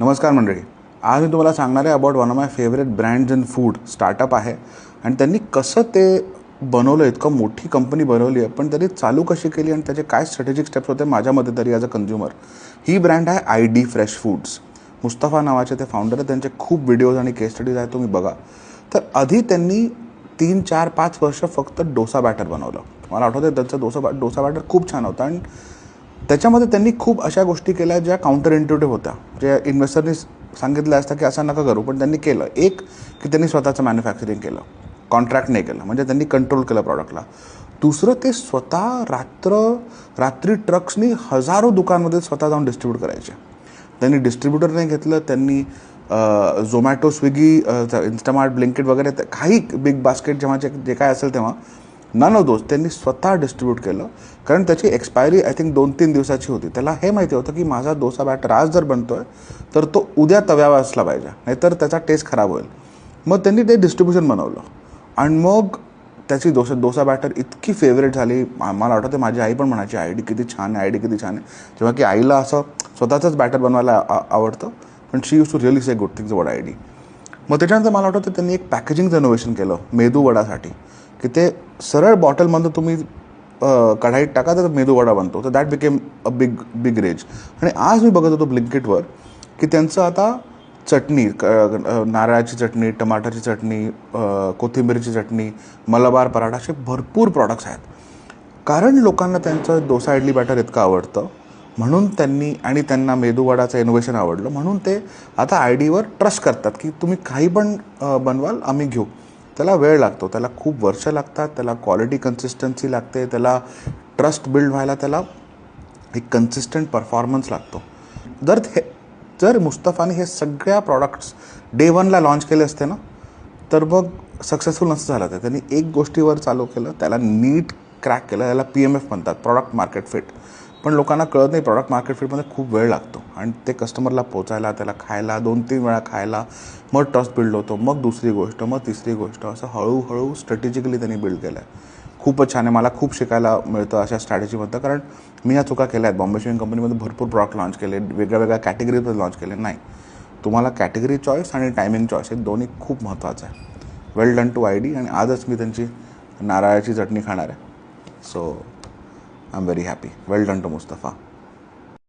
नमस्कार मंडळी. आज मी तुम्हाला सांगणार आहे about one of my favourite brands in food startup आहे. आणि त्यांनी कसं ते बनवलं इतकं मोठी कंपनी बनवली आहे पण त्यांनी चालू कशी केली आणि त्याचे काय स्ट्रॅटेजिक स्टेप्स होते माझ्या मते तरी ॲज अ कन्झ्युमर ही ब्रँड आहे I D fresh foods Mustafa नावाचे ते फाउंडर आहेत त्यांचे खूप व्हिडिओज आणि केस स्टडीज आहेत तुम्ही बघा. तर आधी त्यांनी तीन चार पाच वर्ष फक्त डोसा बॅटर बनवलं. मला आठवतं त्यांचं डोसा बॅ डोसा बॅटर खूप छान होतं. आणि त्याच्यामध्ये त्यांनी खूप अशा गोष्टी केल्या ज्या काउंटर इंट्युटिव्ह होत्या ज्या इन्व्हेस्टरनी सांगितलं असतं की असं नका करू पण त्यांनी केलं. एक की त्यांनी स्वतःचं मॅन्युफॅक्चरिंग केलं. कॉन्ट्रॅक्ट नाही केलं. म्हणजे त्यांनी कंट्रोल केलं प्रॉडक्टला दुसरं ते स्वतः रात्र रात्री ट्रक्सनी हजारो दुकानमध्ये स्वतः जाऊन डिस्ट्रीब्यूट करायचे. त्यांनी डिस्ट्रीब्युटर नाही घेतलं त्यांनी झोमॅटो स्विगी इन्स्टामार्ट ब्लिंकेट वगैरे काही बिग बास्केट जेव्हा जे जे काय असेल तेव्हा नन ऑफ दोज त्यांनी स्वतः डिस्ट्रीब्यूट केलं. कारण त्याची एक्सपायरी आय थिंक दोन तीन दिवसाची होती. त्याला हे माहिती होतं की माझा डोसा बॅटर आज जर बनतो आहे तर तो उद्या तव्यावर असला पाहिजे. नाहीतर त्याचा टेस्ट खराब होईल. मग त्यांनी ते डिस्ट्रीब्युशन बनवलं. आणि मग त्याची डोसा डोसा बॅटर इतकी फेवरेट झाली. मला वाटतं माझी आई पण म्हणायची आय डी किती छान आहे आय डी किती छान आहे. जेव्हा की आईला असं स्वतःचंच बॅटर बनवायला आ- आवडतं पण she used to really say good things वड आय डी मग त्याच्यानंतर मला वाटतं त्यांनी एक पॅकेजिंगचं इनोव्हेशन केलं मेदू वडासाठी. की ते सरळ बॉटलमधून तुम्ही कढाईत टाका तर मेदूवडा बनतो. तर that became a big big rage आणि आज मी बघत होतो ब्लिंकिटवर की त्यांचं आता चटणी क- नारळाची चटणी टमाटरची चटणी कोथिंबीरची चटणी मलबार पराठा असे भरपूर प्रॉडक्ट्स आहेत. कारण लोकांना त्यांचं डोसा इडली बॅटर इतकं आवडतं म्हणून त्यांनी आणि त्यांना मेदूवडाचं इनोव्हेशन आवडलं म्हणून ते आता आय डीवर ट्रस्ट करतात की तुम्ही काही पण बनवाल आम्ही घेऊ. त्याला वेळ लागतो त्याला खूप वर्ष लागतात त्याला क्वालिटी कन्सिस्टन्सी लागते त्याला ट्रस्ट बिल्ड व्हायला त्याला एक कन्सिस्टंट परफॉर्मन्स लागतो. जर हे जर मुस्तफाने हे सगळ्या प्रॉडक्ट्स डे वनला लॉन्च केले असते ना तर मग सक्सेसफुल नसं झालं तर त्यांनी एक गोष्टीवर चालू केलं त्याला नीट क्रॅक केलं त्याला पी एम एफ म्हणतात प्रॉडक्ट मार्केट फिट पण लोकांना कळत नाही प्रॉडक्ट मार्केट फिटमध्ये खूप वेळ लागतो. आणि ते कस्टमरला पोचायला त्याला खायला दोन तीन वेळा खायला मग ट्रस्ट बिल्ड होतो मग दुसरी गोष्ट मग तिसरी गोष्ट असं हळूहळू स्ट्रॅटेजिकली त्यांनी बिल्ड केलं आहे खूपच छान आहे मला खूप शिकायला मिळतं अशा स्ट्रॅटेजीबद्दल कारण मी ह्या चुका केल्या आहेत बॉम्बे शिविंग कंपनीमध्ये भरपूर प्रॉडक्ट लॉन्च केले वेगळ्या वेगळ्या कॅटेगरीमध्ये लॉन्च केले. नाही. तुम्हाला कॅटेगरी चॉईस आणि टायमिंग चॉईस हे दोन्ही खूप महत्त्वाचं आहे. Well done to I D आणि आजच मी त्यांची नारळाची चटणी खाणार आहे. So I am very happy well done to Mustafa